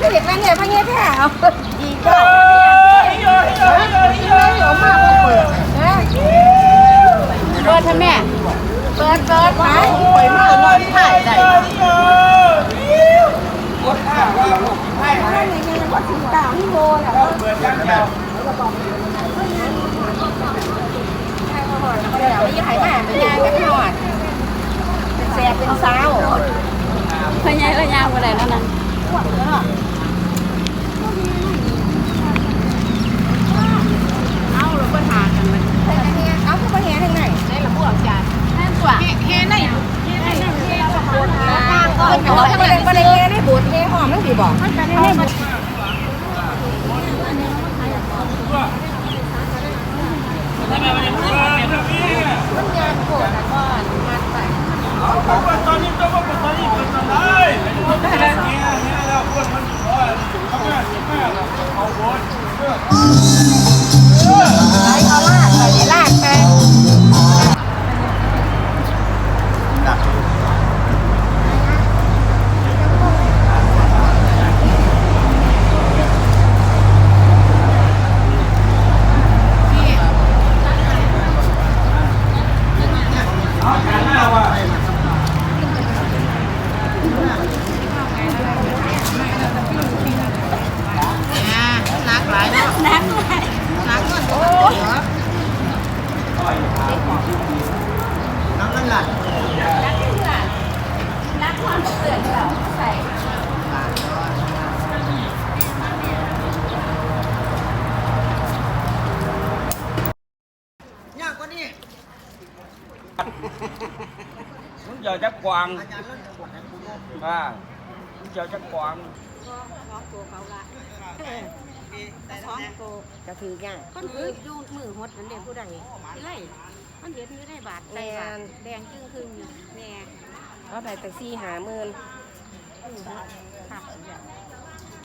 คือเด็กนั่งไงพ่อเงี้ยแท้เอาดีจ้ามากเปิดนะเปิดทำแม่เปิดเปิดไปปล่อยมากนอนถ่ายได้ให้ยังไงก็ถึงตาที่โมน่ะให้เขาหอดแล้วเดี๋ยวยี่ไข่แม่เป็นยางกันหอดเป็นแสบเป็นสาพญายระยางบ่ได้แล้วนั่น วนแล้วเนาเอาเราก็หากันเลยใส่กันเนี่ยเอาเข้าไปแห่ทางไหนได้ระบวกจานแม่นตัวเฮในปวดขาก่อนเขาจะไปไปในแห่ได้ปวดแห่หอมนั่นสิบอกมันยางปวดแล้วก็มัดไป ไเสื่อมเราใส่ยากกว่านี้มึง giờ chắc quàng อาจารย์เราจะบอกให้ผมว่า à มึง giờ chắc quàng ท้องโตกระถือย่างคนถืออยู่มือหดนั่นเด้ผู้ใดไล่มันเห็นอยู่ในบาทในบาทแดงจึงครึ่งอยู่แม่เขาได้แต่ซี่หาหมื่นขับ